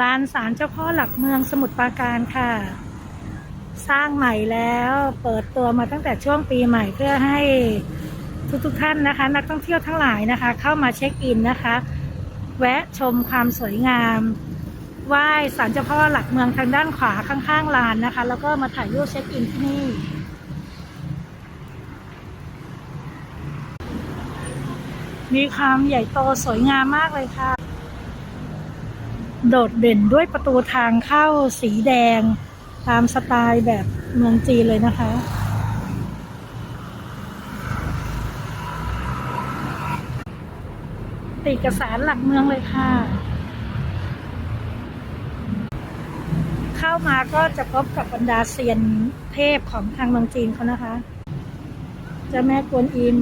ลานศาลเจ้าพ่อหลักเมืองสมุทรปราการค่ะ สร้างใหม่แล้วเปิดตัวมาตั้งแต่ช่วงปีใหม่เพื่อให้ทุกๆท่านนะคะ นักท่องเที่ยวทั้งหลายนะคะ เข้ามาเช็คอินนะคะ แวะชมความสวยงามไหว้ศาลเจ้าพ่อหลักเมืองทางด้านขวาข้างๆลานนะคะ แล้วก็มาถ่ายรูปเช็คอินที่นี่มีความใหญ่โตสวยงามมากเลยค่ะ โดดเด่นด้วยประตูทางเข้าสีแดง ตามสไตล์แบบเมืองจีนเลยนะคะ ติดกสารหลักเมืองเลยค่ะ เข้ามาก็จะพบกับบรรดาเซียนเทพของทางเมืองจีนเขานะคะเจ้าแม่กวนอิม